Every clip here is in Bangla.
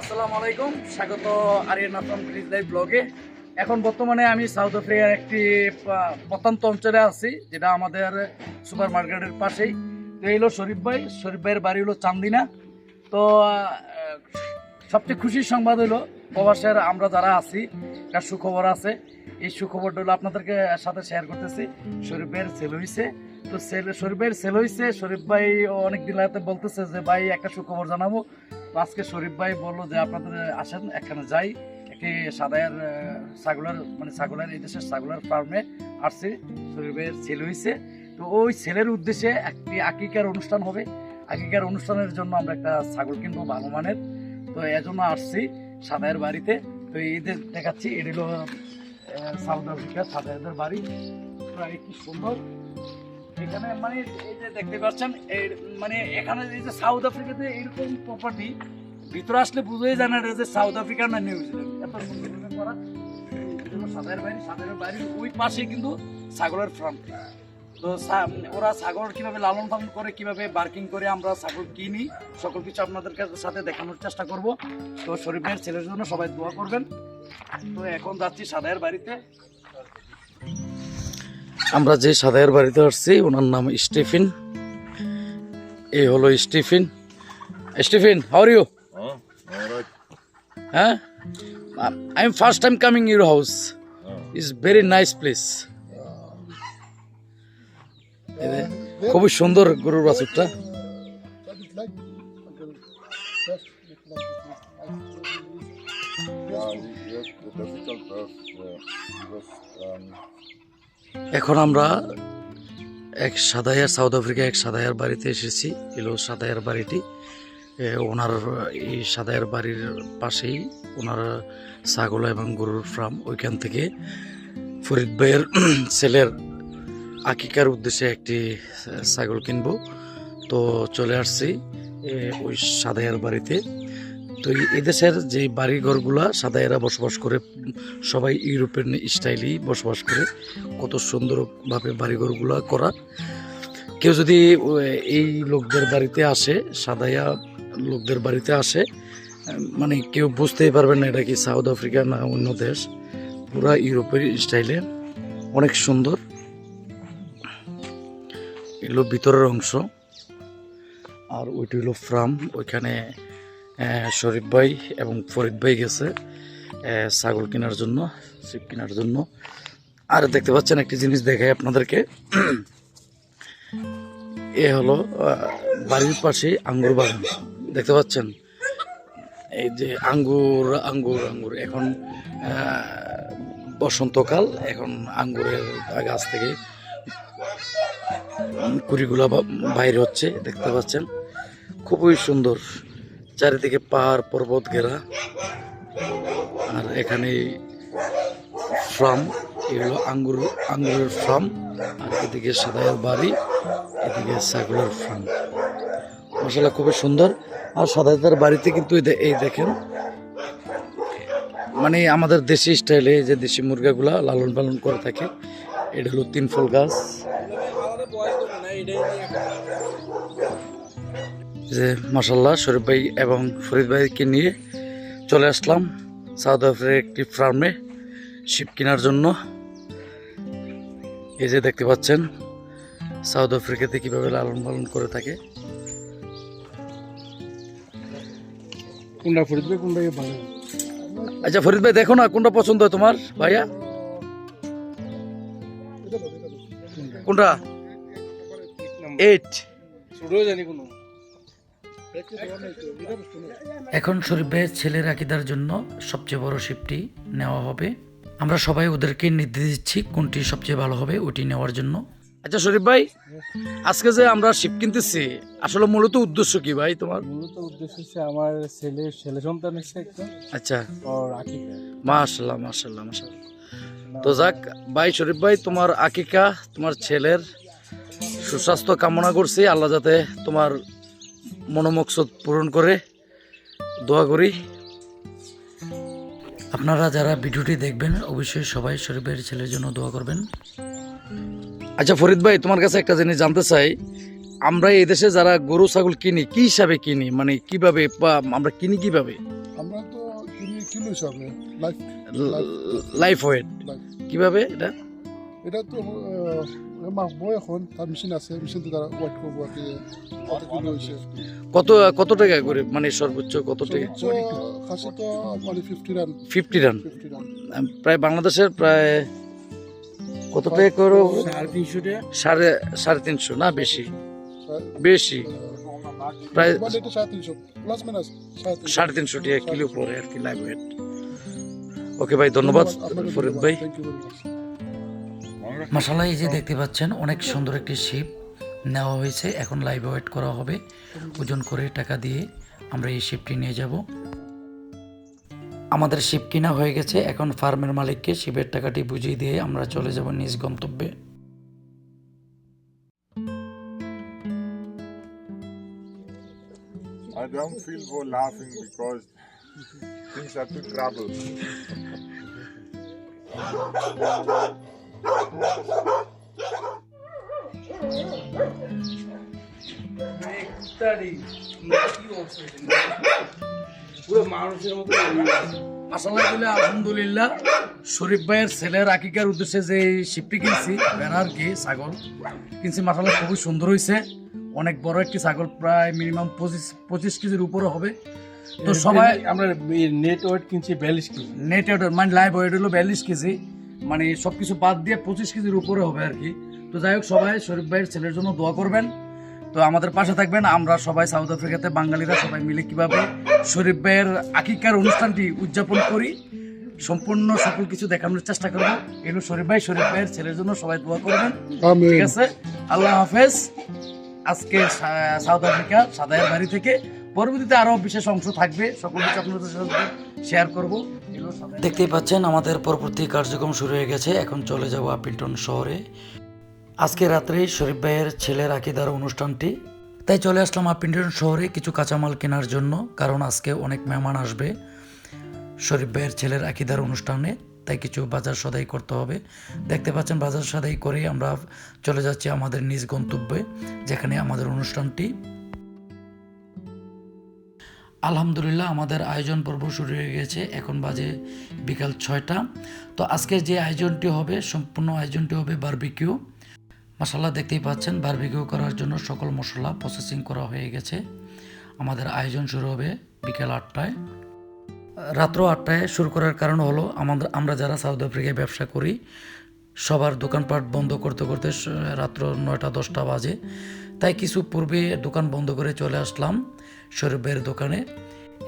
আসসালামু আলাইকুম। স্বাগত আরিয়ান আফরাম গ্রিজ লাইভ ব্লগে এখন বর্তমানে আমি সাউথ আফ্রিকার একটি প্রত্যন্ত অঞ্চলে আছি, যেটা আমাদের সুপার মার্কেটের পাশেই। তো এই হলো শরীফ ভাই। শরীফ ভাইয়ের বাড়ি হলো চান্দিনা। তো সবচেয়ে খুশির সংবাদ হলো, প্রবাসের আমরা যারা আছি, একটা সুখবর আছে। এই সুখবরটা হলো আপনাদেরকে সাথে শেয়ার করতেছি। শরীফ ভাইয়ের সেল হয়েছে তো সেল শরীফ ভাইয়ের সেল হয়েছে শরীফ ভাই অনেক দিন বলতেছে যে, ভাই, একটা সুখবর জানাব। আজকে শরীফ ভাই বলল যে আপনাদের আসেন এখানে যাই। একটি সাদায়ের ছাগলের মানে ছাগলের, এই দেশের ছাগলের ফার্মে আসছে। শরীফ ভাইয়ের সেল হয়েছে তো ওই ছেলের উদ্দেশ্যে একটি আকিকার অনুষ্ঠান হবে। আকিকার অনুষ্ঠানের জন্য আমরা একটা ছাগল কিনবো ভালো মানের। তো এজন্য আসছি সাদায়ের বাড়িতে। তো যে দেখাচ্ছি, এটা হলো সাউথ আফ্রিকা সাদায়ের বাড়ি। প্রায় কি সুন্দর। এখানে মানে এই যে দেখতে পাচ্ছেন, এই মানে এখানে এই যে সাউথ আফ্রিকাতে এরকম প্রপার্টি ভিতরে আসলে বুঝেই জানা যায় যে সাউথ আফ্রিকা না নিউজিল্যান্ড এত সুন্দর করা কিন্তু ফার্ম তো ওরা লালন পালন করে, কীভাবে বার্কিং করে, আমরা ছাগল কিনি, সকল কিছু আপনাদের সাথে দেখানোর চেষ্টা করব। তো শরীফের ছেলের জন্য সবাই দোয়া করবেন। তো এখন যাচ্ছি সাদায়ের বাড়িতে। আমরা যে সাদায়ের বাড়িতে আসছি ওনার নাম স্টিফিন। এই হলো স্টিফিন। Stephen how you. হ্যাঁ? I am first time coming your house. Is very nice place খুবই সুন্দর গরুর বাছুরটা। Das, ähm, এখন আমরা এক সাদাইয়ার, সাউথ আফ্রিকা এক সাদাইয়ার বাড়িতে এসেছি। এলো সাদাইয়ার বাড়িটি। ওনার, এই সাদাইয়ার বাড়ির পাশেই ওনার ছাগল এবং গরুর ফার্ম ওইখান থেকে ফরিদ ভাইয়ের ছেলের আকিকার উদ্দেশ্যে একটি ছাগল কিনবো। তো চলে আসছি ওই সাদাইয়ার বাড়িতে। তো এই- এই দেশের যে বাড়ি ঘরগুলা এরা বসবাস করে, সবাই ইউরোপের স্টাইলেই বসবাস করে, কত সুন্দরভাবে বাড়িঘরগুলো করা। কেউ যদি এই লোকদের বাড়িতে আসে, সাদাইয়া লোকদের বাড়িতে আসে মানে কেউ বুঝতেই পারবে না এটা কি সাউথ আফ্রিকা না অন্য দেশ, পুরা ইউরোপের স্টাইলে অনেক সুন্দর। এগুলো ভিতরের অংশ। আর ওইটি হলো ফ্রাম, ওইখানে শরীফ ভাই এবং ফরিদ ভাই গেছে ছাগল কেনার জন্য শিপ কেনার জন্য। আর দেখতে পাচ্ছেন একটি জিনিস দেখাই আপনাদেরকে। এ হলো বাড়ির পাশে আঙ্গুর বাগান। দেখতে পাচ্ছেন? এই যে আঙ্গুর আঙ্গুর আঙ্গুর। এখন বসন্তকাল, এখন আঙ্গুরের গাছ থেকে কুড়িগুলা বাইরে হচ্ছে, দেখতে পাচ্ছেন? খুবই সুন্দর। চারিদিকে পাহাড়, পর্বত ঘেরা। আর এখানে ফার্ম, এগুলো আঙ্গুর, আঙ্গুরের ফার্ম। আর এদিকে সাদায়ের বাড়ি, এদিকে ছাগলের ফার্ম। মশলা খুবই সুন্দর। আর সাদাইদার বাড়িতে কিন্তু এই দেখেন। মানে আমাদের দেশি স্টাইলে যে দেশি মুরগাগুলা লালন পালন করে থাকে, এটা হলো তিন ফুল গাছ। যে মাসাল্লাহ শরীফ ভাই এবং ফরিদ ভাইকে নিয়ে চলে আসলাম সাউথ আফ্রিকার একটি ফার্মে শিপ কেনার জন্য। এই যে দেখতে পাচ্ছেন সাউথ আফ্রিকাতে কীভাবে লালন পালন করে থাকে। কোনটা ফরিদ ভাই কোনটা ভালো আচ্ছা ফরিদ ভাই দেখো না কোনটা পছন্দ হয় তোমার ভাইয়া? কোনটা? এইট জানি কোনো? এখন শরীফ ভাইয়ের ছেলের আকিদার জন্য সবচেয়ে বড় শিপটি নেওয়া হবে। আমরা সবাই ওদেরকে নির্দেশ দিচ্ছি কোনটি সবচেয়ে ভালো হবে ওটি নেওয়ার জন্য। আচ্ছা শরীফ ভাই আজকে যে আমরা শিপ কিনতেছি আসলে মূলত উদ্দেশ্য কি ভাই তোমার? মূলত উদ্দেশ্য হচ্ছে আমার ছেলে ছেলে সন্তান এসছে একটা। আচ্ছা। মাশাল্লাহ মাশাল্লাহ মাশাল্লাহ। তো যাক ভাই শরীফ ভাই তোমার আকিকা তোমার ছেলের সুস্বাস্থ্য কামনা করছি। আল্লাহ যাতে তোমার মনোমকসদ পূরণ করে দোয়া করি। আপনারা যারা ভিডিওটি দেখবেন অবশ্যই সবাই শরীফ ভাইয়ের ছেলের জন্য দোয়া করবেন। আচ্ছা ফরিদ ভাই তোমার কাছে একটা জিনিস জানতে চাই। আমরা এই দেশে যারা গরু ছাগল কিনি কি হিসাবে কিনি? মানে কীভাবে বা আমরা কিনি কীভাবে? আমরা কিলো হিসাবে। লাইফ লাইফ ওয়েট কীভাবে এটা? এটা তো এখন তার মেশিন আছে মেশিনতে তারা ওয়েট করব আর কি কত কত কত টাকা করে মানে সর্বোচ্চ কত টাকা? খাসি তো মানে ফিফটি রান ফিফটি রান প্রায় বাংলাদেশের প্রায় কত টাকা করে? সাড়ে সাড়ে সাড়ে তিনশো না বেশি? বেশি। প্রায় সাড়ে তিনশো সাড়ে তিনশো। সাড়ে তিনশো টাকা কিলো পরে আর কি লাইভ ওয়েট ওকে ভাই ধন্যবাদ ফরিদ ভাই। মাসাল্লাহ এই যে দেখতে পাচ্ছেন, অনেক সুন্দর একটি শিপ নেওয়া হয়েছে। এখন লাইভ ওয়েট করা হবে। ওজন করে টাকা দিয়ে আমরা এই শিপটি নিয়ে যাব। আমাদের শিপ কিনা হয়ে গেছে। এখন ফার্মের মালিককে শিপের টাকাটি বুঝিয়ে দিয়ে আমরা চলে যাব নিজ গন্তব্যে। I don't feel for laughing because things are too trouble. মাসাল্লাহ দিলে আলহামদুলিল্লাহ। শরীফ ভাইয়ের ছেলের আকিকার উদ্দেশ্যে যে শিপটি কিনছি বেড়া আর কি ছাগল। কিনছি মাসাল্লাহ খুবই সুন্দর হয়েছে অনেক বড় একটি ছাগল প্রায় মিনিমাম পঁচিশ পঁচিশ কেজির উপরে হবে। তো সবাই আমরা নেট ওয়েট কিনছি বিয়াল্লিশ কেজি। নেট ওয়েট মানে লাইভ ওয়েট হলো বিয়াল্লিশ কেজি। মানে সব কিছু বাদ দিয়ে পঁচিশ কেজির উপরে হবে আর কি। তো যাই হোক সবাই শরীফ ভাইয়ের ছেলের জন্য দোয়া করবেন। তো আমাদের পাশে থাকবেন আমরা সবাই সাউথ আফ্রিকাতে বাঙালিরা সবাই মিলে কীভাবে শরীফ ভাইয়ের আকিকার অনুষ্ঠানটি উদযাপন করি সম্পূর্ণ সকল কিছু দেখানোর চেষ্টা করব। এগুলো শরীফ ভাই শরীফ ভাইয়ের ছেলের জন্য সবাই দোয়া করবেন। ঠিক আছে? আল্লাহ হাফেজ। আজকে সাউথ আফ্রিকা সাদায়ের বাড়ি থেকে। পরবর্তীতে আরও বিশেষ অংশ থাকবে। সকল কিছু আপনাদের সাথে শেয়ার করব। দেখতেই পাচ্ছেন, আমাদের পরবর্তী কার্যক্রম শুরু হয়ে গেছে। এখন চলে যাব আপিলটন শহরে। আজকে রাত্রে শরীফ ভাইয়ের ছেলের আকিদার অনুষ্ঠানটি। তাই চলে আসলাম আপিলটন শহরে কিছু কাঁচামাল কেনার জন্য, কারণ আজকে অনেক মেহমান আসবে শরীফ ভাইয়ের ছেলের আকিদার অনুষ্ঠানে। তাই কিছু বাজার সদাই করতে হবে। দেখতে পাচ্ছেন, বাজার সদাই করেই আমরা চলে যাচ্ছি আমাদের নিজ গন্তব্যে, যেখানে আমাদের অনুষ্ঠানটি আলহামদুলিল্লাহ আমাদের আয়োজন পর্ব শুরু হয়ে গেছে। এখন বাজে বিকাল ছয়টা। তো আজকের যে আয়োজনটি হবে, সম্পূর্ণ আয়োজনটি হবে বার্বিকিউ মশলা দেখতেই পাচ্ছেন বার্বিকিউ করার জন্য সকল মশলা প্রসেসিং করা হয়ে গেছে। আমাদের আয়োজন শুরু হবে বিকেল আটটায়। রাত্র আটটায় শুরু করার কারণ হলো, আমাদের, আমরা যারা সাউথ আফ্রিকায় ব্যবসা করি, সবার দোকানপাট বন্ধ করতে করতে রাত্র নয়টা দশটা বাজে। তাই কিছু পূর্বে দোকান বন্ধ করে চলে আসলাম। শরীফ ভাইয়ের দোকানে।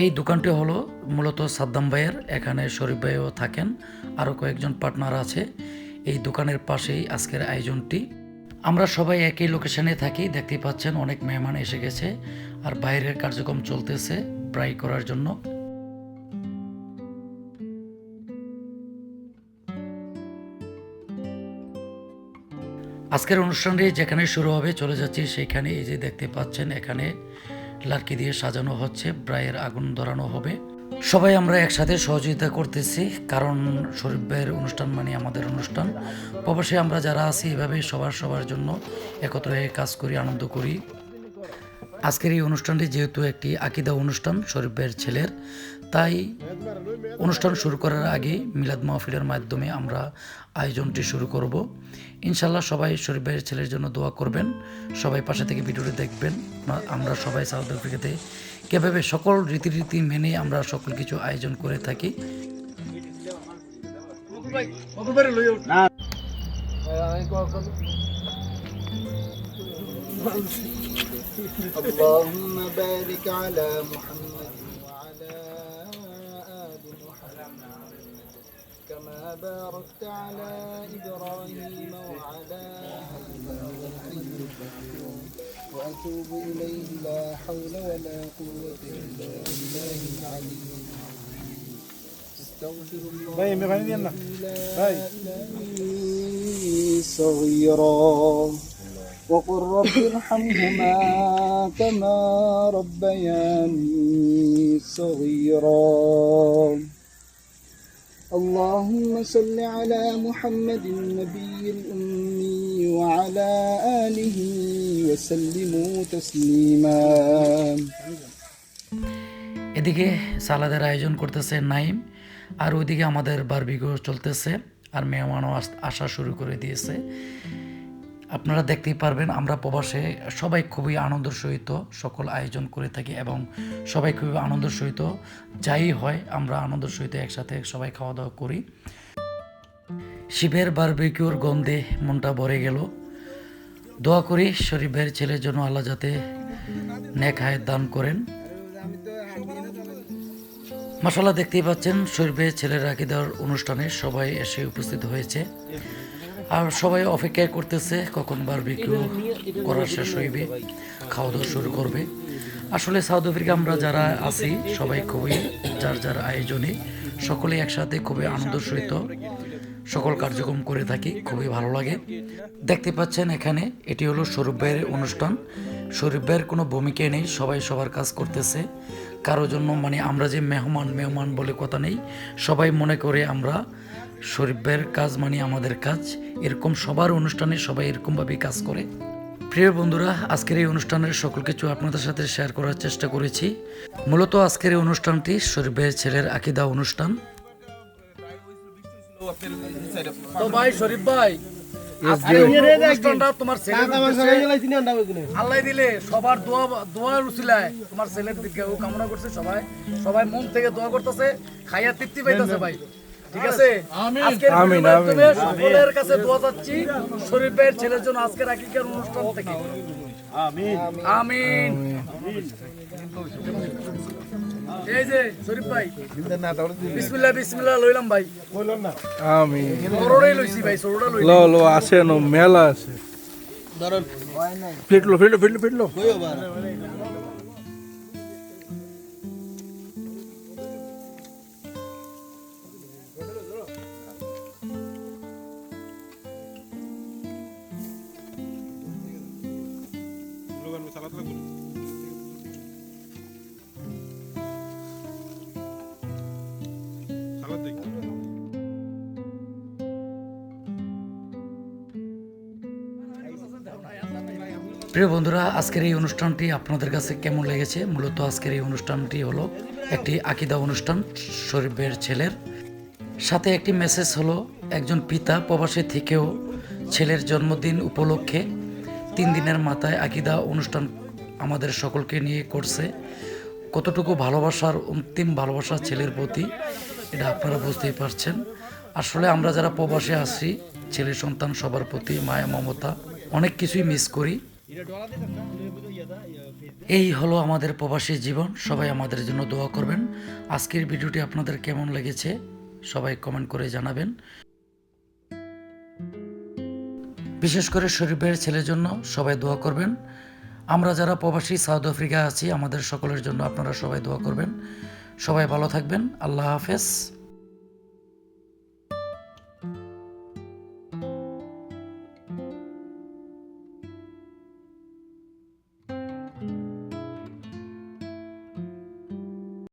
এই দোকানটি হলো মূলত সাদ্দাম ভাইয়ের, এখানে শরীফ ভাইও থাকেন, আরও কয়েকজন পার্টনার আছে। এই দোকানের পাশেই আজকের আয়োজনটি। আমরা সবাই একই লোকেশনে থাকি দেখতে পাচ্ছেন অনেক মেহমান এসে গেছে, আর বাইরের কার্যক্রম চলতেছে প্রায় করার জন্য। আজকের অনুষ্ঠানটি যেখানে শুরু হবে, চলে যাচ্ছি সেখানে এই যে দেখতে পাচ্ছেন এখানে লার্কি দিয়ে সাজানো হচ্ছে, ব্রায়ের আগুন ধরানো হবে। সবাই আমরা একসাথে সহযোগিতা করতেছি, কারণ শরীফ ভাইয়ের অনুষ্ঠান মানে আমাদের অনুষ্ঠান। প্রবাসে আমরা যারা আছি, এভাবে সবার সবার জন্য একত্র হয়ে কাজ করি, আনন্দ করি। আজকের এই অনুষ্ঠানটি যেহেতু একটি আকিদা অনুষ্ঠান শরীফ ভাইয়ের ছেলের তাই অনুষ্ঠান শুরু করার আগে মিলাদ মাহফিলের মাধ্যমে আমরা আয়োজনটি শুরু করব ইনশাল্লাহ সবাই শরীফ ভাইয়ের ছেলের জন্য দোয়া করবেন সবাই পাশে থেকে ভিডিওটি দেখবেন আমরা- আমরা সবাই সাউথ আফ্রিকাতে কীভাবে সকল রীতিরীতি মেনে আমরা সকল কিছু আয়োজন করে থাকি اللهم بارك على محمد كما باركت على إبراهيم وعلى وأتوب إليه لا حول ولا قوة إلا بالله العلي أستغفر الله لا صغيرا. وقل رب ارحمهما كما ربياني صغيرا. اللهم صل على محمد النبي الأمي وعلى آله وسلموا تسليما এদিকে সালাদের আয়োজন করতেছে নাইম আর ওইদিকে আমাদের বারবিগো চলতেছে আর মেহমানও আস- আসা শুরু করে দিয়েছে আপনারা দেখতেই পারবেন, আমরা প্রবাসে সবাই খুবই আনন্দের সহিত সকল আয়োজন করে থাকি এবং সবাই খুবই আনন্দের সহিত যাই হয়, আমরা আনন্দের সহিত একসাথে সবাই খাওয়া দাওয়া করি। শিবের বারবিকিউর গন্ধে মনটা ভরে গেল। দোয়া করি শরীফের ছেলের জন্য আল্লাহ যাতে নেক দান করেন। মাসাল্লাহ দেখতেই পাচ্ছেন শরীফের ছেলের রাখি দেওয়ার অনুষ্ঠানে সবাই এসে উপস্থিত হয়েছে। আর সবাই অপেক্ষা করতেছে কখন বারবিকিউ করা শেষ হইবে খাওয়া দাওয়া শুরু করবে। আসলে সাউথ আফ্রিকা আমরা যারা আছি সবাই খুবই যার যার আয়োজনে সকলে একসাথে খুবই আনন্দ সহিত সকল কার্যক্রম করে থাকি খুবই ভালো লাগে। দেখতে পাচ্ছেন এখানে এটি হলো স্বরূপ ভাইয়ের অনুষ্ঠান। স্বরূপ ভাইয়ের কোনো ভূমিকা নেই সবাই সবার কাজ করতেছে। কারোর জন্য মানে আমরা যে মেহমান মেহমান বলে কথা নেই সবাই মনে করে আমরা শরীফ ভাইয়ের কাজ মানে আমাদের কাজ। এরকম সবার অনুষ্ঠানে সবাই এরকমভাবেই কাজ করে। প্রিয় বন্ধুরা আজকের এই অনুষ্ঠানের সকল কিছু আপনাদের সাথে শেয়ার করার চেষ্টা করেছি। মূলত আজকের এই অনুষ্ঠানটি শরীফ ভাইয়ের ছেলের আকিদা অনুষ্ঠান। তো ভাই শরীফ ভাই তোমার ছেলের আল্লাহ দিলে সবার দোয়া দোয়ার উসিলায় তোমার ছেলের দিকে কামনা করছে সবাই। সবাই মন থেকে দোয়া করতেছে খাইয়া তৃপ্তি পাইতেছে ভাই। ঠিক আছে? আজকের মাধ্যমে সকলের কাছে দোয়া চাচ্ছি শরীফ ছেলের জন্য আজকের আকিকার অনুষ্ঠান থেকে। আমিন। এই যে শরীফ ভাই বিসমিল্লাহ বিসমিল্লাহ লইলাম ভাই। আমি সরোটাই লইছি ভাই সরোটা লইছি। লো লো আছে নো মেলা আছে। প্লেট লো প্লেট লো প্লেট প্রিয় বন্ধুরা, আজকের এই অনুষ্ঠানটি আপনাদের কাছে কেমন লেগেছে? মূলত আজকের এই অনুষ্ঠানটি হলো একটি আকিদা অনুষ্ঠান, শরীফের ছেলের। সাথে একটি মেসেজ হলো, একজন পিতা প্রবাসী থেকেও ছেলের জন্মদিন উপলক্ষে তিন দিনের মাথায় আকিদা অনুষ্ঠান আমাদের সকলকে নিয়ে করছে। কতটুকু ভালোবাসার অন্তিম ভালোবাসা ছেলের প্রতি, এটা আপনারা বুঝতেই পারছেন। আসলে আমরা যারা প্রবাসে আসি ছেলে সন্তান সবার প্রতি মায়া, মমতা, অনেক কিছুই মিস করি। এই হলো আমাদের প্রবাসী জীবন, সবাই আমাদের জন্য দোয়া করবেন। আজকের ভিডিওটি আপনাদের কেমন লেগেছে, সবাই কমেন্ট করে জানাবেন। বিশেষ করে শরীফের ছেলের জন্য সবাই দোয়া করবেন। আমরা যারা প্রবাসী সাউথ আফ্রিকা আছি, আমাদের সকলের জন্য আপনারা সবাই দোয়া করবেন। সবাই ভালো থাকবেন, আল্লাহ হাফেজ।